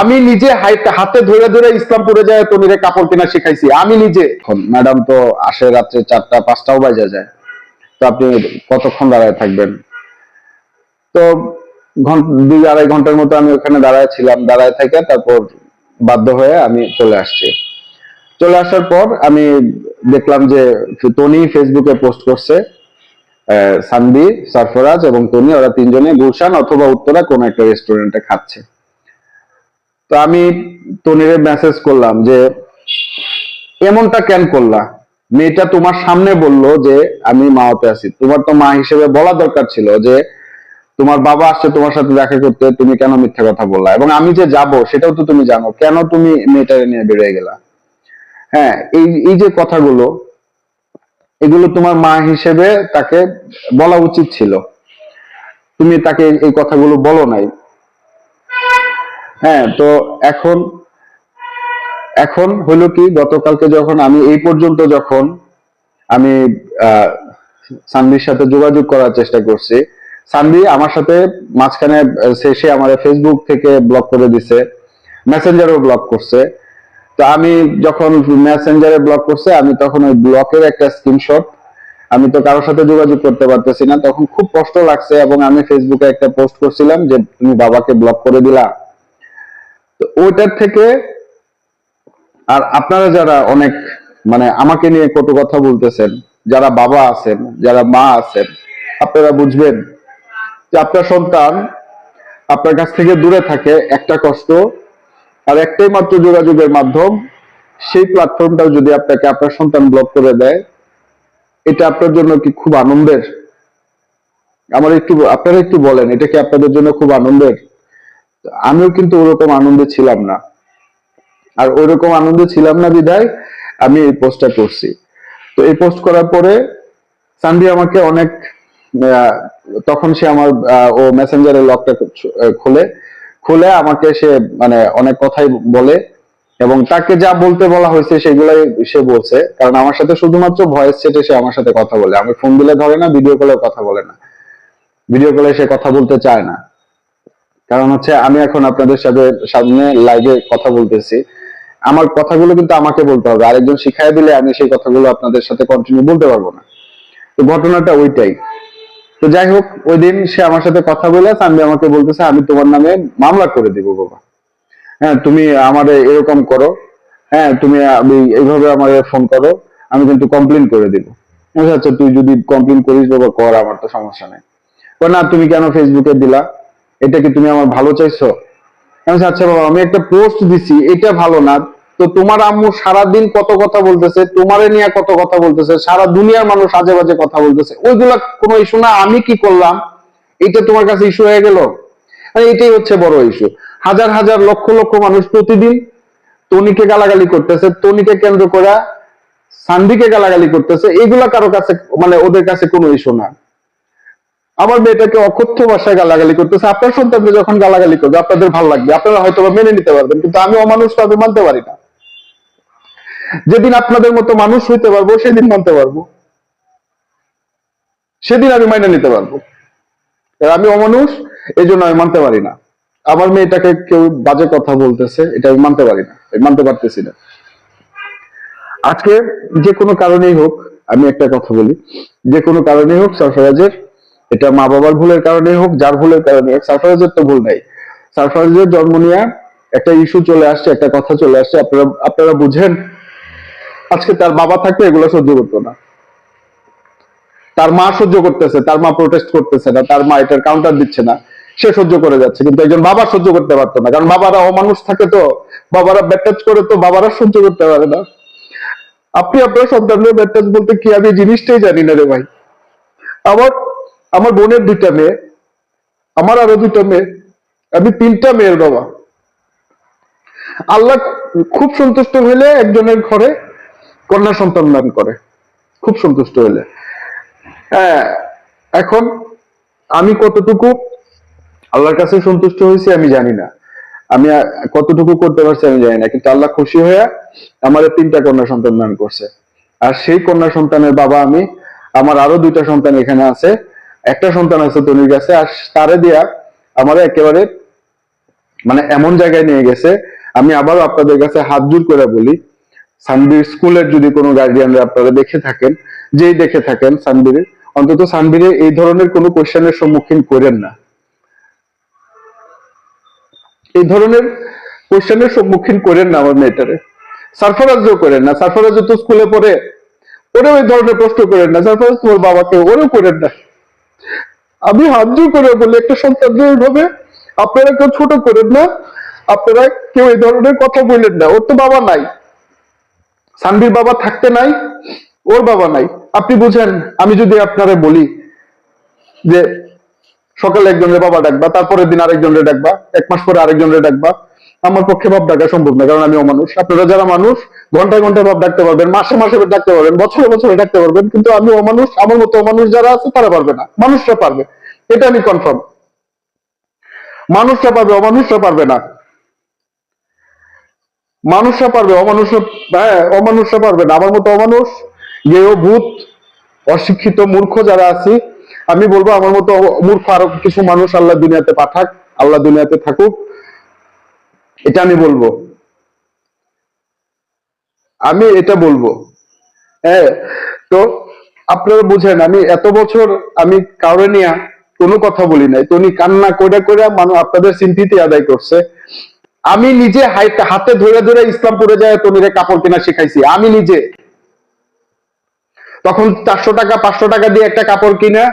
আমি নিজে হাতে ধরে ধরে ইসলামপুরে যায় তনিরে কাপড় কেনা শিখাইছি। আমি নিজে। ম্যাডাম তো আসে রাত্রে চারটা, পাঁচটাও বাজে যায়। তো আপনি কতক্ষণ দাঁড়ায় থাকবেন? তো দুই আড়াই ঘণ্টার মতো আমি ওখানে দাঁড়ায় ছিলাম। দাঁড়ায় থেকে তারপর বাধ্য হয়ে আমি চলে আসছি। চলে আসার পর আমি দেখলাম যে টনি ফেসবুকে পোস্ট করছে সানবি, সরফরাজ এবং টনি ওরা তিনজনে গুলশান অথবা উত্তরা কোন একটা রেস্টুরেন্টে খাচ্ছে। তো আমি তনিরে মেসেজ করলাম যে, এমনটা কেন করলা? মেয়েটা তোমার সামনে বলল যে, আমি মাওতে আছি। তোমার তো মা হিসেবে বলা দরকার ছিল যে, তোমার বাবা আসছে তোমার সাথে দেখা করতে, তুমি কেন মিথ্যা কথা বললা? এবং আমি যে যাব সেটাও তো তুমি জানো, কেন তুমি মেয়েটাকে নিয়ে বেরিয়ে গেলা? হ্যাঁ এই এই যে কথাগুলো, এগুলো তোমার মা হিসেবে তাকে বলা উচিত ছিল। তুমি তাকে এই কথাগুলো বলো নাই। হ্যাঁ তো এখন এখন হলো কি, গতকালকে যখন আমি এই পর্যন্ত যখন আমি সানভির সাথে যোগাযোগ করার চেষ্টা করছি সানভি আমার সাথে মাঝখানে সে আমার ফেসবুক থেকে ব্লক করে দিছে মেসেঞ্জারও ব্লক করছে। তো আমি যখন মেসেঞ্জারে ব্লক করছে, আমি তখন ওই ব্লকের একটা স্ক্রিনশট আমি তো কারোর সাথে যোগাযোগ করতে পারতেছি না, তখন খুব কষ্ট লাগছে এবং আমি ফেসবুকে একটা পোস্ট করছিলাম যে, তুমি বাবাকে ব্লক করে দিলা। তো ওইটার থেকে আর আপনারা যারা অনেক মানে আমাকে নিয়ে কত কথা বলতেছেন, যারা বাবা আছেন, যারা মা আছেন, আপনারা বুঝবেন যে আপনার সন্তান আপনার কাছ থেকে দূরে থাকে একটা কষ্ট আর একটাই মাত্র যোগাযোগের মাধ্যম, সেই প্ল্যাটফর্মটাও যদি আপনাকে আপনার সন্তান ব্লক করে দেয়, এটা আপনার জন্য কি খুব আনন্দের? আমার একটু, আপনারা একটু বলেন, এটা কি আপনাদের জন্য খুব আনন্দের? আমিও কিন্তু ওরকম আনন্দে ছিলাম না। আর ওইরকম আনন্দে ছিলাম না বিধায় আমি এই পোস্টটা করছি। তো এই পোস্ট করার পরে সানভি আমাকে অনেক তখন সে আমার ও মেসেঞ্জারের লকটা খুলে। খুলে আমাকে সে মানে অনেক কথাই বলে এবং তাকে যা বলতে বলা হয়েছে সেগুলাই সে বলছে। কারণ আমার সাথে শুধুমাত্র ভয়েস চ্যাটে সে আমার সাথে কথা বলে। আমি ফোন দিলে ধরে না ভিডিও কলে কথা বলে না। ভিডিও কলে সে কথা বলতে চায় না। কারণ হচ্ছে আমি এখন আপনাদের সাথে সামনে লাইভে কথা বলতেছি। আমার কথাগুলো কিন্তু আমাকে বলতে হবে। আরেকজন শিখাই দিলে আমি সেই কথাগুলো আপনাদের সাথে কন্টিনিউ বলতে পারব না। তো ঘটনাটা ওইটাই। তো যাই হোক, ওই দিন সে আমার সাথে কথা বলে সানডে আমাকে বলতেছে, আমি তোমার নামে মামলা করে দিব বাবা। হ্যাঁ তুমি আমারে এরকম করো। হ্যাঁ তুমি আমি এইভাবে আমারে ফোন করো। আমি কিন্তু কমপ্লেন করে দিব। আমি আচ্ছা তুই যদি কমপ্লেন করিস বাবা, কর, আমার তো সমস্যা নেই। না, তুমি কেন ফেসবুকে দিলা? এটা কি তুমি আমার ভালো চাইছো? আচ্ছা বাবা, আমি একটা পোস্ট দিছি, এটা ভালো না। তো তোমার আম্মু সারাদিন কত কথা বলতেছে, তোমারে নিয়ে কত কথা বলতেছে, সারা দুনিয়ার মানুষ আজে বাজে কথা বলতেছে। ওইগুলা কোনো ইস্যু না, আমি কি করলাম? এটা তোমার কাছে ইস্যু হয়ে গেল? এটাই হচ্ছে বড় ইস্যু হাজার হাজার লক্ষ লক্ষ মানুষ প্রতিদিন তনিকে গালাগালি করতেছে, তনিকে কেন্দ্র করে সান্দিকে গালাগালি করতেছে। এগুলা কারও কাছে মানে ওদের কাছে কোনো ইস্যু না। আমার মেয়েটাকে অকথ্য ভাষায় গালাগালি করতেছে। আপনার সন্তানকে যখন গালাগালি করবে, আপনাদের ভালো লাগবে। আপনারা হয়তো মেনে নিতে পারবেন, কিন্তু আমি অমানুষ, তো আমি মানতে পারি না। যেদিন আপনাদের মতো মানুষ হইতে পারব, সেদিন মানতে পারব। সেদিন আমি মাইনে নিতে পারব। আমি অমানুষ এই জন্য আমি মানতে পারি না। আমার মেয়েটাকে কেউ বাজে কথা বলতেছে, এটা আমি মানতে পারি না মানতে পারতেছি না। আজকে যে কোনো কারণেই হোক, আমি একটা কথা বলি। যে কোনো কারণেই হোক, সরফরাজের এটা মা বাবার ভুলের কারণেই হোক, যার ভুলের কারণে হোক সরফরাজের তো ভুল নাই। সরফরাজের জন্ম নিয়ে একটা ইস্যু চলে আসছে, একটা কথা চলে আসছে, আপনারা আপনারা বুঝেন? আজকে তার বাবা থাকলে এগুলো সহ্য করতো না। তার মা সহ্য করতেছে, তার মা প্রোটেস্ট করতেছে না, তার মা এটার কাউন্টার দিচ্ছে না। সে সহ্য করে যাচ্ছে, কিন্তু একজন বাবা সহ্য করতে পারতো না। কারণ বাবারা অমানুষ থাকে তো, বাবারা ব্যাটাচ করে তো বাবারা সহ্য করতে পারে না। আপনি আপনার সন্তানের ব্যাটাচ বলতে কি আমি জিনিসটাই জানি না রে ভাই। আমার আমার বোনের দুইটা মেয়ে, আমার আরও দুইটা মেয়ে, আমি তিনটা মেয়ের বাবা। আল্লাহ খুব সন্তুষ্ট হইলে একজনের ঘরে কন্যা সন্তান দান করে, খুব সন্তুষ্ট হইলে। হ্যাঁ এখন আমি কতটুকু আল্লাহর কাছে সন্তুষ্ট হয়েছি আমি জানি না। আমি কতটুকু করতে পারছি আমি জানি না, কিন্তু আল্লাহ খুশি হয়ে আমার তিনটা কন্যা সন্তান দান করছে। আর সেই কন্যা সন্তানের বাবা আমি, আমার আরও দুইটা সন্তান এখানে আছে। একটা সন্তান আছে তনির কাছে, আর তারে দিয়া আমার একেবারে মানে এমন জায়গায় নিয়ে গেছে। আমি আবার আপনাদের কাছে হাত জোর করে বলি, সানবীর স্কুলের যদি কোনো গার্ডিয়ানরা আপনারা দেখে থাকেন, যেই দেখে থাকেন সানবীরের অন্তত সানবীরে এই ধরনের কোনো কোশ্চেনের সম্মুখীন করেন না। এই ধরনের কোশ্চেনের সম্মুখীন করেন না আমার মেয়েটারে। সারফরাজও করেন না। সারফরাজ তো স্কুলে পড়ে, ওরেও এই ধরনের প্রশ্ন করেন না। সারফরাজ তোমার বাবাকে ওরেও করেন না। আমি হাত জোর করে বলি, একটা সন্তান হবে, আপনারা কেউ ছোট করেন না, আপনারা কেউ এই ধরনের কথা বললেন না। ওর তো বাবা নাই সানবির বাবা থাকতে নাই, ওর বাবা নাই। আপনি বুঝেন, আমি যদি আপনারে বলি যে সকালে একজনের বাবা ডাকবা, তারপরের দিন আরেকজনের ডাকবা, এক মাস পরে আরেকজনের ডাকবা, আমার পক্ষে বাপ ডাকা সম্ভব না, কারণ আমি অমানুষ। আপনারা যারা মানুষ ঘন্টায় ঘন্টায় বাপ ডাকতে পারবেন, মাসে মাসে ডাকতে পারবেন, বছরে বছরে ডাকতে পারবেন, কিন্তু আমি অমানুষ, আমার মতো অমানুষ যারা আছে তারা পারবে না, মানুষরা পারবে। এটা আমি কনফার্ম মানুষরা পারবে, অমানুষরা পারবে না। মানুষরা পারবে, অমানুষ হ্যাঁ অমানুষরা পারবে না। আমার মতো অমানুষ, গেয় ভূত, অশিক্ষিত মূর্খ যারা আছি, আমি বলব আমার মতো মূর্খ আরও কিছু মানুষ আল্লাহ দুনিয়াতে পাঠাক, আল্লাহ দুনিয়াতে থাকুক। এটা আমি বলব। আমি এটা বলব। হ্যাঁ তো আপনারা বুঝেন, আমি এত বছর আমি কাউরে নিয়ে কোনো কথা বলি নাই। তো উনি কান্না করে করে মানুষ আপনাদের সিম্পিতি আদায় করছে। আমি নিজে হাতে ধরে ধরে ইসলামপুরে যায় তনিরে কাপড় কেনা শিখাইছি, আমি নিজে। তখন চারশো টাকা, পাঁচশো টাকা দিয়ে একটা কাপড় কিনা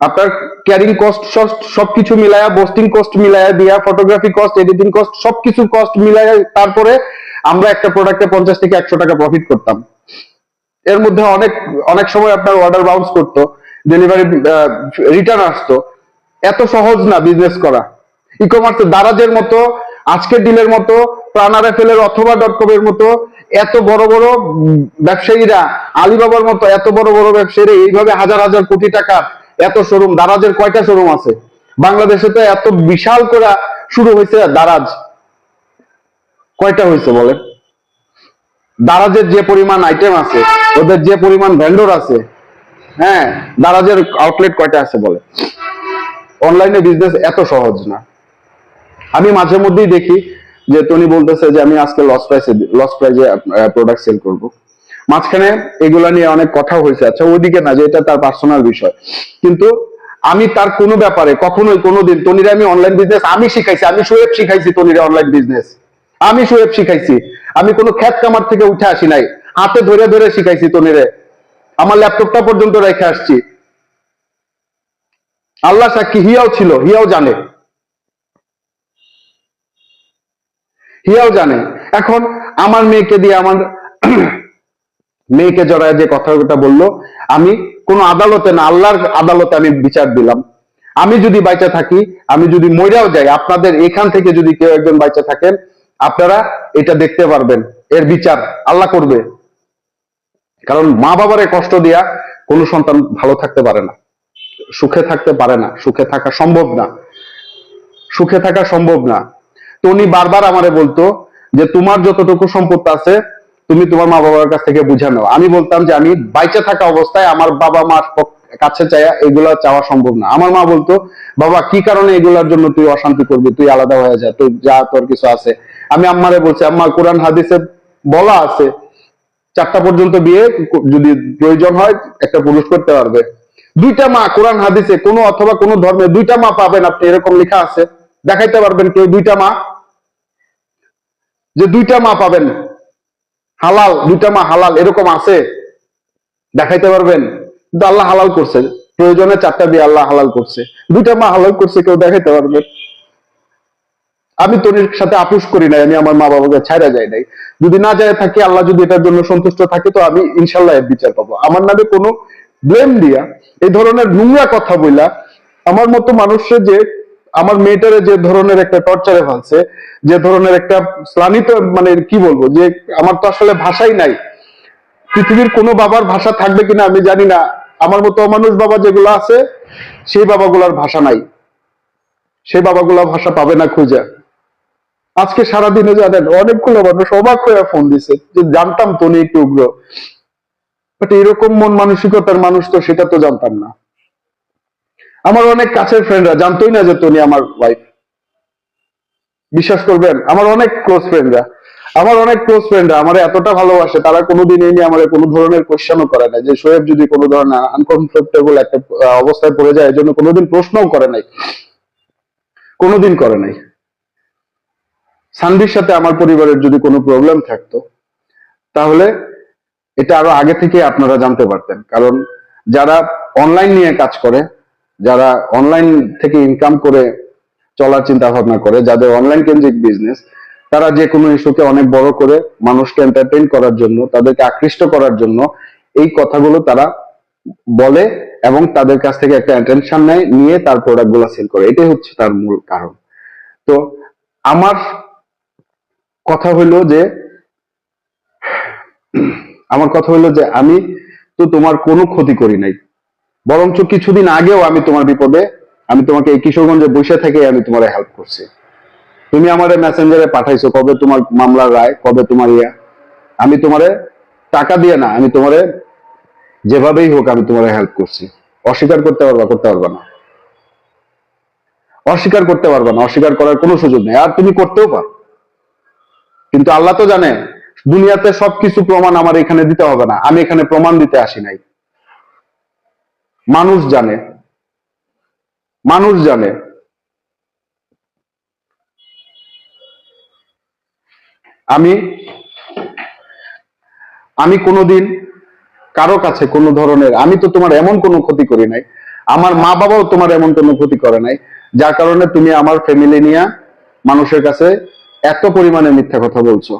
আপনার ক্যারিং কস্ট সবকিছু মিলায়া বোস্টিং কস্ট মিলায়া দিয়া ফটোগ্রাফি কস্ট এডিটিং কস্ট সবকিছু কস্ট মিলায়া তারপরে আমরা একটা প্রোডাক্টে পঞ্চাশ থেকে একশো টাকা প্রফিট করতাম। এর মধ্যে অনেক অনেক সময় আপনার অর্ডার বাউন্স করতো ডেলিভারি রিটার্ন আসতো। এত সহজ না বিজনেস করা। ই কমার্স দারাজের মতো, আজকের দিনের মতো প্রাণারেফেলের অথবা ডট কম এর মতো, এত বড় বড় ব্যবসায়ীরা, আলিবাবার মতো এত বড় বড় ব্যবসায়ীরা এইভাবে হাজার হাজার কোটি টাকা এত শোরুম দারাজের কয়টা শোরুম আছে? বাংলাদেশে তো এত বিশাল করা শুরু হয়েছে দারাজ। কয়টা হয়েছে বলেন? দারাজের যে পরিমাণ আইটেম আছে, ওদের যে পরিমাণ ভেন্ডর আছে হ্যাঁ দারাজের আউটলেট কয়টা আছে বলে অনলাইনে বিজনেস এত সহজ না। আমি মাঝে মধ্যেই দেখি যে টনি বলতেছে যে আমি আজকে লস প্রাইসে লস প্রাইসে প্রোডাক্ট সেল করব। মাঝখানে এগুলা নিয়ে অনেক কথা হয়েছে। আচ্ছা ওইদিকে না, যে এটা তার পার্সোনাল বিষয়। কিন্তু আমি তার কোনো ব্যাপারে কখনোই কোনোদিন তনিরে আমি অনলাইন বিজনেস আমি শিখাইছি, আমি সোয়েব শিখাইছি তনিরে অনলাইন বিজনেস আমি সোয়েব শিখাইছি। আমি কোনো খ্যাত কামার থেকে উঠে আসি নাই। হাতে ধরে ধরে শিখাইছি তনিরে। আমার ল্যাপটপটা পর্যন্ত রেখে আসছি। আল্লাহ সাক্ষী, হিয়াও ছিল, হিয়াও জানে। হিয়াও জানে। এখন আমার মেয়েকে দিয়ে আমার মেয়েকে জড়ায় যে কথাটা বলল, আমি কোন আদালতে না, আল্লাহর আদালতে আমি বিচার দিলাম। আমি যদি বাইচা থাকি, আমি যদি মইরাও যাই, আপনাদের এখান থেকে যদি কেউ একজন বাইচা থাকেন আপনারা এটা দেখতে পারবেন। এর বিচার আল্লাহ করবে। কারণ মা বাবারে কষ্ট দিয়া কোনো সন্তান ভালো থাকতে পারে না। সুখে থাকতে পারে না। সুখে থাকা সম্ভব না। সুখে থাকা সম্ভব না। তো উনি বারবার আমারে বলতো যে, তোমার যতটুকু সম্পদ আছে, তুমি তোমার মা বাবার কাছ থেকে বুঝে নাও। আমি বলতাম যে, আমি বাইচে থাকা অবস্থায় আমার বাবা মার কাছে চাইয়া এগুলা চাওয়া সম্ভব না। আমার মা বলতো, বাবা, কি কারণে এগুলার জন্য তুই অশান্তি করবি? তুই আলাদা হয়ে যা। তুই যা তোর কিছু আছে আমি আম্মারে বলছি, আম্মা, কোরআন, হাদিসে বলা আছে, চারটা পর্যন্ত বিয়ে যদি প্রয়োজন হয়, একটা পুরুষ করতে পারবে। দুইটা মা কোরআন, হাদিসে, কোনো অথবা কোনো ধর্মে দুইটা মা পাবেন, আপনি এরকম লেখা আছে, দেখাইতে পারবেন কেউ দুইটা মা। যে দুইটা মা পাবেন, হালাল, দুইটা মা হালাল, এরকম আছে, দেখাইতে পারবেন। কিন্তু আল্লাহ হালাল করছে, প্রয়োজনে চারটা বিয়ে আল্লাহ হালাল করছে। দুইটা মা হালাল করছে, কেউ দেখাইতে পারবেন আমি তনির সাথে আপুস করি নাই, আমি আমার মা বাবাকে ছাইরা যাই নাই। যদি না যায় থাকি, আল্লাহ যদি এটার জন্য সন্তুষ্ট থাকে, তো আমি ইনশাল্লাহ এর বিচার পাবো। আমার নামে কোনো ব্লেম দিয়া এই ধরনের নোংরা কথা বইলা আমার মতো মানুষের যে, আমার মেয়েটারে যে ধরনের একটা টর্চারে ফেলছে, যে ধরনের একটা স্লানিত মানে কি বলব, যে আমার তো আসলে ভাষাই নাই। পৃথিবীর কোনো বাবার ভাষা থাকবে কিনা আমি জানি না। আমার মতো মানুষ বাবা যেগুলো আছে, সেই বাবাগুলার ভাষা নাই। সেই বাবাগুলা ভাষা পাবে না খুঁজে। আজকে সারাদিনে জানেন অনেকগুলো মানুষ অবাক হয়ে ফোন দিছে যে, জানতাম তনি একটু উগ্র। বাট এরকম মন মানসিকতার মানুষ তো, সেটা তো জানতাম না। আমার অনেক কাছের ফ্রেন্ডরা জানতোই না যে তনি আমার ওয়াইফ বিশ্বাস করবেন, আমার অনেক ক্লোজ ফ্রেন্ডরা আমার অনেক ক্লোজ ফ্রেন্ডরা আমার এতটা ভালোবাসে, তারা কোনোদিন এই নিয়ে আমার কোনো ধরনের কোশ্চেনও করে নাই। যে শোয়েব যদি কোনো ধরনের আনকমফোর্টেবল একটা অবস্থায় পড়ে যায় এর জন্য কোনোদিন প্রশ্নও করে নাই। কোনোদিন করে নাই। সানভির সাথে আমার পরিবারের যদি কোনো প্রবলেম থাকতো, তাহলে এটা আরও আগে থেকে আপনারা জানতে পারতেন। কারণ যারা অনলাইন নিয়ে কাজ করে, যারা অনলাইন থেকে ইনকাম করে চলার চিন্তা ভাবনা করে, যাদের অনলাইন কেন্দ্রিক বিজনেস তারা যে কোনো ইস্যুকে অনেক বড় করে মানুষকে এন্টারটেইন করার জন্য, তাদেরকে আকৃষ্ট করার জন্য এই কথাগুলো তারা বলে এবং তাদের কাছ থেকে একটা অ্যাটেনশন নেয়, নিয়ে তার প্রোডাক্টগুলা সেল করে। এটাই হচ্ছে তার মূল কারণ। তো আমার কথা হইল যে, আমার কথা হইল যে আমি তো তোমার কোনো ক্ষতি করি নাই। বরঞ্চ কিছুদিন আগেও আমি তোমার বিপদে, আমি তোমাকে এই কিশোরগঞ্জে বসে থেকে আমি তোমার হেল্প করছি। তুমি আমারে মেসেঞ্জারে পাঠাইছো, কবে তোমার মামলার রায়, কবে তোমার ইয়া। আমি তোমারে টাকা দিয়ে না, আমি তোমারে যেভাবেই হোক আমি তোমারে হেল্প করছি। অস্বীকার করতে পারবা করতে পারবা না। অস্বীকার করতে পারবা না, অস্বীকার করার কোনো সুযোগ নেই। আর তুমি করতেও পারো। কিন্তু আল্লাহ তো জানে দুনিয়াতে সবকিছু প্রমাণ আমার এখানে দিতে হবে না। আমি এখানে প্রমাণ দিতে আসি নাই। মানুষ জানে। মানুষ জানে। আমি আমি কোনোদিন কারও কাছে কোনো ধরনের, আমি তো তোমার এমন কোনো ক্ষতি করি নাই। আমার মা বাবাও তোমার এমন কোনো ক্ষতি করে নাই। যার কারণে তুমি আমার ফ্যামিলি নিয়ে মানুষের কাছে এত পরিমাণে মিথ্যা কথা বলছো।